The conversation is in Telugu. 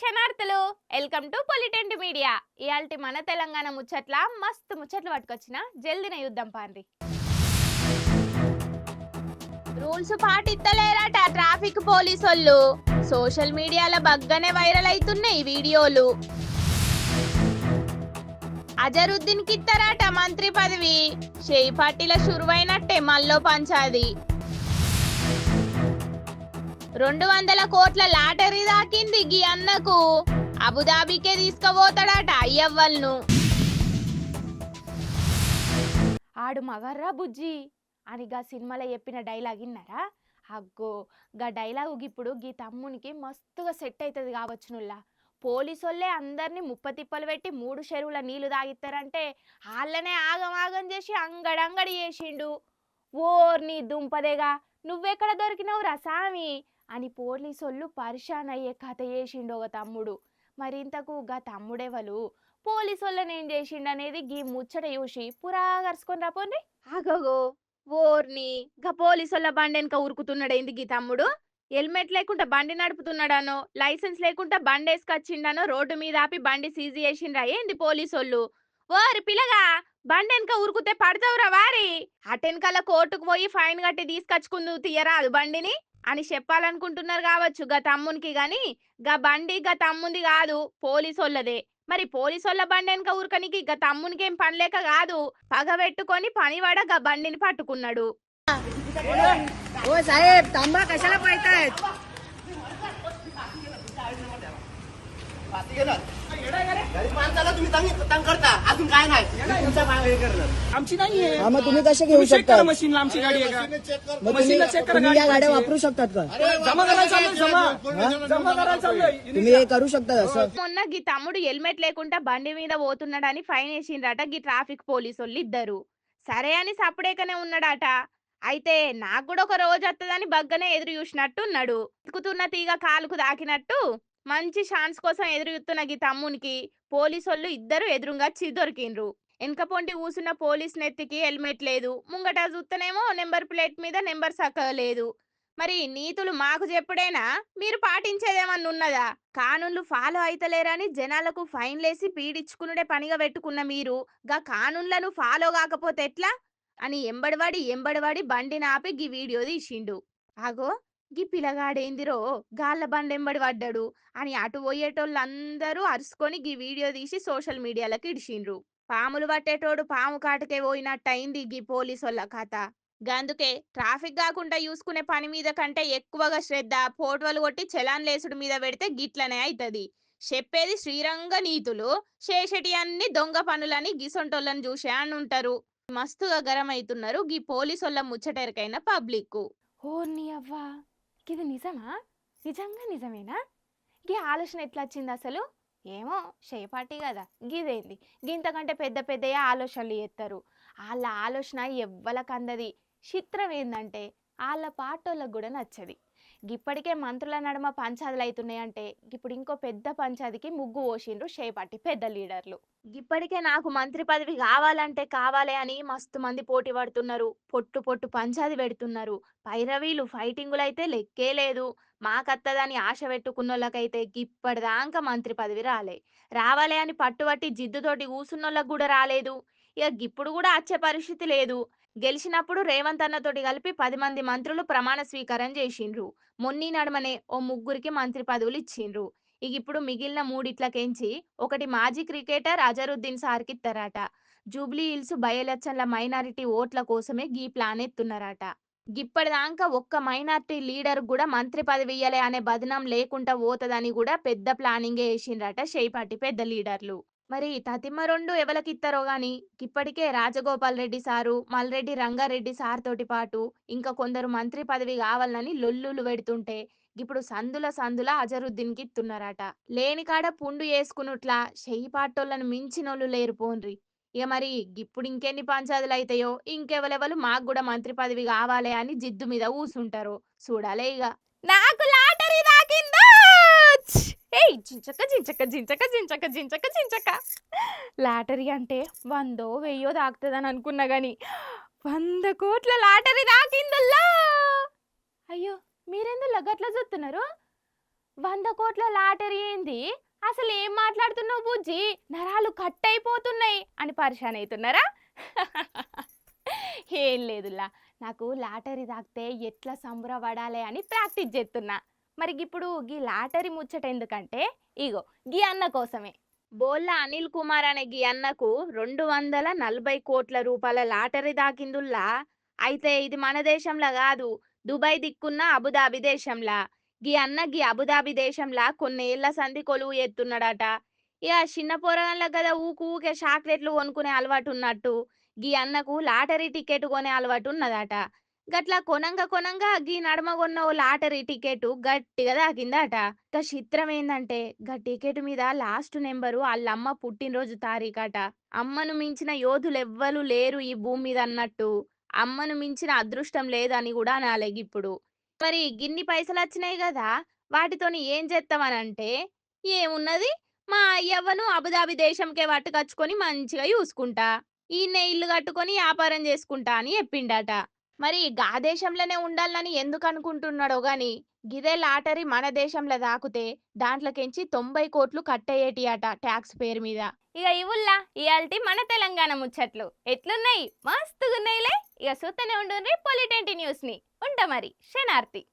శనార్థులు వెల్కమ్ టు పొలిటెంట్ మీడియా. ఇయాల్టి మన తెలంగాణ ముచ్చట్ల మస్తు ముచ్చట్లు పట్టుకొచ్చిన జల్దిన యుద్ధం పాండి రూల్స్ పాటిత్తలేరట ట్రాఫిక్ పోలీసోళ్ళు. సోషల్ మీడియాలో బగ్గనే వైరల్ అవుతున్నాయి వీడియోలు. అజరుద్దీన్ కిత్తరాట మంత్రి పదవి. షేయి పార్టీల షురువైనట్టే మల్లో పంచాది. రెండు వందల కోట్ల లాటరీ దాకింది గీ అన్నకు. అబుదాబికే తీసుకుపోతాడట అయ్యవ్వల్ను. ఆడు మగర్రా బుజ్జి. అని గా సినిమాలో చెప్పిన డైలాగ్ విన్నారా? అగ్గో గా డైలాగు ఇప్పుడు గీ తమ్మునికి మస్తుగా సెట్ అవుతుంది కావచ్చునుల్లా పోలీసోళ్ళే అందరినీ ముప్పతిప్పలు పెట్టి మూడు చెరువుల నీళ్ళు తాగిస్తారంటే వాళ్ళనే ఆగం ఆగం చేసి అంగడంగడి చేసిండు. ఓర్ని దుంపదేగా నువ్వెక్కడ దొరికినవురా సామి? అని పోలీసోళ్ళు పరిశాన్ అయ్యే కథ చేసిండు ఒక తమ్ముడు. మరి ఇంతకు గా తమ్ముడెవలు? పోలీసోళ్ళని ఏం చేసిండు అనేది గీ ముచ్చట చూసి పురా కరుచుకొని రాపోండి ఆగోగో ఓర్ని. గా పోలీసోళ్ళ బండి వెనక ఉరుకుతున్నాడు ఏంది గీ తమ్ముడు? హెల్మెట్ లేకుండా బండి నడుపుతున్నాడానో లైసెన్స్ లేకుండా బండి వేసుకొచ్చిండానో రోడ్డు మీద ఆపి బండి సీజీ చేసిండ్రా ఏంది పోలీసోళ్ళు? ఓరి పిల్లగా బండి వెనక ఉరుకుతే పడతావురా వారి. అటెనకాల కోర్టుకు పోయి ఫైన్ కట్టి తీసుకొచ్చుకుందు తీయరాదు బండిని. అని చెప్పాలనుకుంటున్నారు కావచ్చు. గా తమ్మునికి గాని గా బండి గా తమ్ముంది కాదు పోలీసోళ్ళదే. మరి పోలీసోళ్ళ బండి వెనక ఊరకనికి గా తమ్మునికి ఏం పనిలేక కాదు పగబెట్టుకొని పనివాడ గా బండిని పట్టుకున్నాడు. माणसाला तुम्ही तंग तंग करता अजून काय नाही तुमच्या मागे हे करणार आमची नाहीये हा मग तुम्ही कसे घेऊ तुम्ही चेक शकता करा मशीनला आमची गाडी आहे का मग तुम्ही मशीनला चेक करा तुम्ही या गाडी गाड्या कोणची वापरू शकतात का जमा करायला चाललोय जमा जमा करायला चाललोय तुम्ही हे करू शकता असं మొన్న గీ తమ్ముడు హెల్మెట్ లేకుండా బండి మీద పోతున్నాడని ఫైన్ వేసిండ్రట గీ ట్రాఫిక్ పోలీసోళ్ళు ఇద్దరు సరే అని సపడేకనే ఉన్నాడట అయితే నాకు కూడా ఒక రోజు వస్తుందని బగ్గనే ఎదురు చూసినట్టు ఉన్నాడు ఎక్కుతున్న తీగ కాలుకు దాకినట్టు మంచి ఛాన్స్ కోసం ఎదురు గీ తమ్మునికి పోలీసోళ్ళు ఇద్దరు ఎదురుగా చిదొరికిండ్రు దొరికిండ్రు. వెనక పొంటి కూసున్న పోలీస్ నెత్తికి హెల్మెట్ లేదు. ముంగట చూస్తేనేమో నెంబర్ ప్లేట్ మీద నెంబర్ సక్క లేదు. మరి నీతులు మాకు చెప్పుడేనా? మీరు పాటించేదేమన్నా ఉన్నదా కానూన్లు ఫాలో అయితలేరని జనాలకు ఫైన్లేసి పీడించుకునుడే పనిగా పెట్టుకున్న మీరు గా కానూన్లను ఫాలో కాకపోతే ఎట్లా? అని ఎంబడివాడి ఎంబడివాడి బండి నాపి గీ వీడియో తీసిండు. ఆగో. గీ పిల్లగాడేందిరో గాళ్ళ బండెంబడి ఎంబడి పడ్డాడు అని అటు పోయేటోళ్ళందరూ అరుచుకొని గీ వీడియో తీసి సోషల్ మీడియాలకు ఇడిచిండ్రు పాములు పట్టేటోడు పాము కాటకే పోయినట్టు అయింది గీ పోలీసోళ్ళ కథ. గందుకే ట్రాఫిక్ కాకుండా చూసుకునే పని మీద కంటే ఎక్కువగా శ్రద్ధ ఫోటోలు కొట్టి చలాన్లేసుడు మీద పెడితే గిట్లనే అవుతుంది చెప్పేది శ్రీరంగ నీతులు శేషటి అన్ని దొంగ పనులని గిసొంటోళ్ళని చూసే అని ఉంటారు మస్తుగా గరం అవుతున్నారు గీ పోలీసోళ్ళ ముచ్చటెరకైన పబ్లిక్ ఓ నీ అవ్వా! ఇది నిజమా? నిజంగా నిజమేనా? గీ ఆలోచన ఎట్లా వచ్చింది అసలు? ఏమో షేపాటి కదా. గిదేంది. గింతకంటే పెద్ద పెద్దయ్య ఆలోచనలు చేస్తారు. వాళ్ళ ఆలోచన ఎవ్వలకందది. చిత్రం ఏందంటే వాళ్ళ పాటోళ్ళకు కూడా నచ్చది. ఇప్పటికే మంత్రుల నడుమ పంచాదులు అవుతున్నాయంటే ఇప్పుడు ఇంకో పెద్ద పంచాదికి ముగ్గు పోసిండ్రు షేపాటి పెద్ద లీడర్లు. ఇప్పటికే నాకు మంత్రి పదవి కావాలంటే కావాలి అని మస్తు మంది పోటీ పడుతున్నారు. పొట్టు పొట్టు పంచాది పెడుతున్నారు. పైరవీలు ఫైటింగులు అయితే లెక్కే లేదు. మాకత్తదని ఆశ పెట్టుకున్నోళ్ళకైతే ఇప్పటిదాకా మంత్రి పదవి రాలే. రావాలి అని పట్టుబట్టి జిద్దుతోటి కూసున్నోళ్ళకు కూడా రాలేదు. ఇక ఇప్పుడు కూడా వచ్చే పరిస్థితి లేదు. గెలిచినప్పుడు రేవంత్ అన్నతోటి కలిపి పది మంది మంత్రులు ప్రమాణ స్వీకారం చేసిండ్రు. మొన్నీ నడమనే ఓ ముగ్గురికి మంత్రి పదవులు ఇచ్చిండ్రు. ఇక ఇప్పుడు మిగిలిన మూడిట్లకెంచి ఒకటి మాజీ క్రికెటర్ అజరుద్దీన్ సార్కి ఇస్తారట జూబ్లీ హిల్స్ బై ఎలక్షన్ల మైనారిటీ ఓట్ల కోసమే గీ ప్లాన్ ఎత్తున్నారట గిప్పటిదాకా ఒక్క మైనారిటీ లీడర్ కూడా మంత్రి పదవి ఇయ్యలే అనే బదనం లేకుండా పోతదని కూడా పెద్ద ప్లానింగే వేసిండ్రట షేపాటి పెద్ద లీడర్లు. మరి తతిమ రెండు ఎవరికి ఇస్తారో గాని ఇప్పటికే రాజగోపాల్ రెడ్డి సారు మల్రెడ్డి రంగారెడ్డి సార్ తోటి పాటు ఇంకా కొందరు మంత్రి పదవి కావాలని లొల్లులు పెడుతుంటే ఇప్పుడు సందుల సందుల అజరుద్దీన్కి ఇస్తున్నారట లేని కాడ పుండు వేసుకున్నట్లా చెయ్యి పాటోళ్ళను మించినోళ్ళు లేరు పోన్రి. ఇక మరి ఇప్పుడు ఇంకెన్ని పంచాదులు అయితాయో ఇంకెవలెవలు మాకు కూడా మంత్రి పదవి కావాలి అని జిద్దు మీద ఊసుంటారు. చూడాలే ఇక. నాకు లాటరీ దాకిందా జించక జించక జించక జించక జించక జించక లాటరీ అంటే వందో వెయ్యో దాకుతుందని అనుకున్నా కానీ వంద కోట్ల లాటరీ దాకిందల్లా! అయ్యో మీరెందులో గట్ల చూస్తున్నారు? వంద కోట్ల లాటరీ ఏంది? అసలు ఏం మాట్లాడుతున్నావు బుజ్జి? నరాలు కట్ అయిపోతున్నాయి అని పరిశాన్ అవుతున్నారా ఏం లేదులా నాకు లాటరీ తాకితే ఎట్లా సంబరపడాలి అని ప్రాక్టీస్ చేస్తున్నా. మరి ఇప్పుడు గీ లాటరీ ముచ్చట ఎందుకంటే ఇగో గీ అన్న కోసమే. బోల్ల అనిల్ కుమార్ అనే గీ అన్నకు రెండు వందల నలభై కోట్ల రూపాయల లాటరీ దాకిందుల్లా. అయితే ఇది మన దేశంలో కాదు దుబాయ్ దిక్కున్న అబుదాబి దేశంలా. గీ అన్న గీ అబుదాబి దేశంలా కొన్నేళ్ళ సంధి కొలువు ఎత్తున్నాడట. ఇక చిన్న పోరగాళ్ళ కదా ఊకు ఊకే చాక్లెట్లు కొనుక్కునే అలవాటు ఉన్నట్టు గీ అన్నకు లాటరీ టికెట్ కొనే అలవాటు ఉన్నదట గట్లా కొనంగా కొనంగా గీ నడమ కొన్న ఓ లాటరీ టికెట్ గట్టిగా దాకిందట. ఇక చిత్రం ఏందంటే గా టికెట్ మీద లాస్ట్ నెంబరు వాళ్ళమ్మ పుట్టినరోజు తారీఖట. అమ్మను మించిన యోధులు ఎవ్వరు లేరు ఈ భూమి మీద అన్నట్టు. అమ్మను మించిన అదృష్టం లేదని కూడా నాలెగ్ ఇప్పుడు మరి గిన్ని పైసలు వచ్చినాయి కదా వాటితోని ఏం చేస్తామనంటే ఏమున్నది? మా అయ్యవ్వను అబుదాబి దేశంకే పట్టుకచ్చుకొని మంచిగా చూసుకుంటా. ఈయన ఇల్లు కట్టుకొని వ్యాపారం చేసుకుంటా అని చెప్పిండట. మరి గా దేశంలోనే ఉండాలని ఎందుకు అనుకుంటున్నాడో గాని గిదే లాటరీ మన దేశంలో దాకుతే దాంట్లోకించి తొంభై కోట్లు కట్టయ్యేటి అట ట్యాక్స్ పేరు మీద. ఇక ఇవుల్లా ఇయాల్టి మన తెలంగాణ ముచ్చట్లు. ఎట్లున్నాయి? మస్తుగున్నాయిలే. ఇక చూస్తూనే ఉండుండ్రి పొలిటెంటి న్యూస్ని మరి. శనార్తి